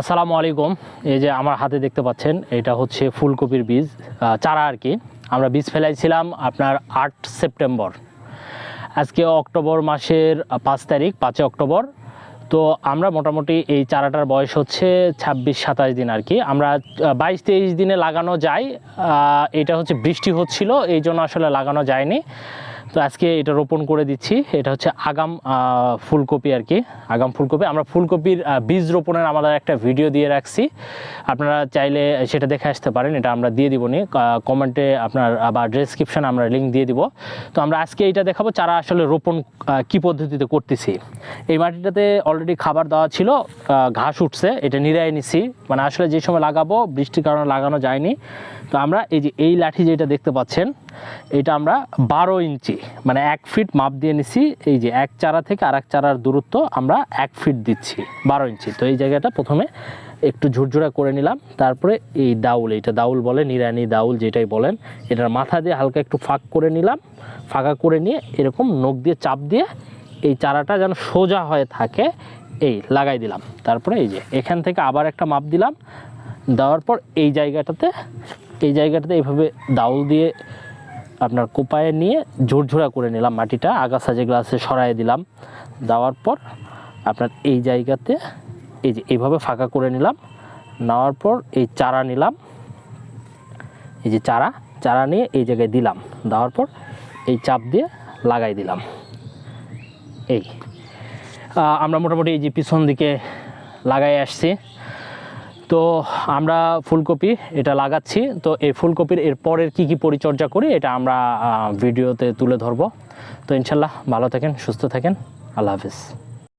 আসসালামু আলাইকুম। এই যে আমার হাতে দেখতে পাচ্ছেন, এটা হচ্ছে ফুলকপির বীজ চারা আর কি। আমরা বীজ ফেলাইছিলাম আপনার আট সেপ্টেম্বর। আজকে অক্টোবর মাসের পাঁচ তারিখ, পাঁচই অক্টোবর। তো আমরা মোটামুটি এই চারাটার বয়স হচ্ছে ছাব্বিশ, সাতাশ দিন আর কি। আমরা বাইশ, তেইশ দিনে লাগানো যায়। এটা হচ্ছে বৃষ্টি হচ্ছিল, এই জন্য আসলে লাগানো যায়নি। তো আজকে এটা রোপণ করে দিচ্ছি। এটা হচ্ছে আগাম ফুলকপি আর কি, আগাম ফুলকপি। আমরা ফুলকপির বীজ রোপণের আমাদের একটা ভিডিও দিয়ে রাখছি। আপনারা চাইলে সেটা দেখে আসতে পারেন, এটা আমরা দিয়ে দিব নি। কমেন্টে আপনার বা ডেসক্রিপশন আমরা লিঙ্ক দিয়ে দিব। তো আমরা আজকে এটা দেখাবো, চারা আসলে রোপণ কি পদ্ধতিতে করতেছি। এই মাটিটাতে অলরেডি খাবার দেওয়া ছিল ঘাস উঠছে, এটা নিরাই নিছি। মানে আসলে যে সময় লাগাবো, বৃষ্টির কারণে লাগানো যায়নি। তো আমরা এই যে, এই লাঠি যেটা দেখতে পাচ্ছেন, এটা আমরা বারো ইঞ্চি মানে এক ফিট মাপ দিয়ে নিছি, এই যে এক চারা থেকে আর এক চারার দূরত্ব আমরা এক ফিট দিচ্ছি, বারো ইঞ্চি। তো এই জায়গাটা প্রথমে একটু ঝুরঝুরা করে নিলাম, তারপরে এই দাউল, এইটা দাউল বলে নিরানি দাউল যেটাই বলেন, এটার মাথা দিয়ে হালকা একটু ফাঁক করে নিলাম, ফাঁকা করে নিয়ে এরকম নখ দিয়ে চাপ দিয়ে এই চারাটা যেন সোজা হয়ে থাকে, এই লাগাই দিলাম। তারপরে এই যে এখান থেকে আবার একটা মাপ দিলাম, দেওয়ার পর এই জায়গাটাতে এই জায়গাটাতে এইভাবে দাউল দিয়ে আপনার কোপায়ে নিয়ে ঝুরঝুরা করে নিলাম মাটিটা, আগাছা যেগুলো আছে সরাই দিলাম। দেওয়ার পর আপনার এই জায়গাতে এই যে এইভাবে ফাঁকা করে নিলাম। নেওয়ার পর এই চারা নিলাম। এই যে চারা চারা নিয়ে এই জায়গায় দিলাম। দেওয়ার পর এই চাপ দিয়ে লাগাই দিলাম। এই। আমরা মোটামুটি এই যে পিছন দিকে লাগাই আসছি। তো আমরা ফুলকপি এটা লাগাচ্ছি। তো এই ফুলকপির এর পরের কী কী পরিচর্যা করি এটা আমরা ভিডিওতে তুলে ধরবো। তো ইনশাল্লাহ ভালো থাকেন, সুস্থ থাকেন। আল্লাহ হাফিজ।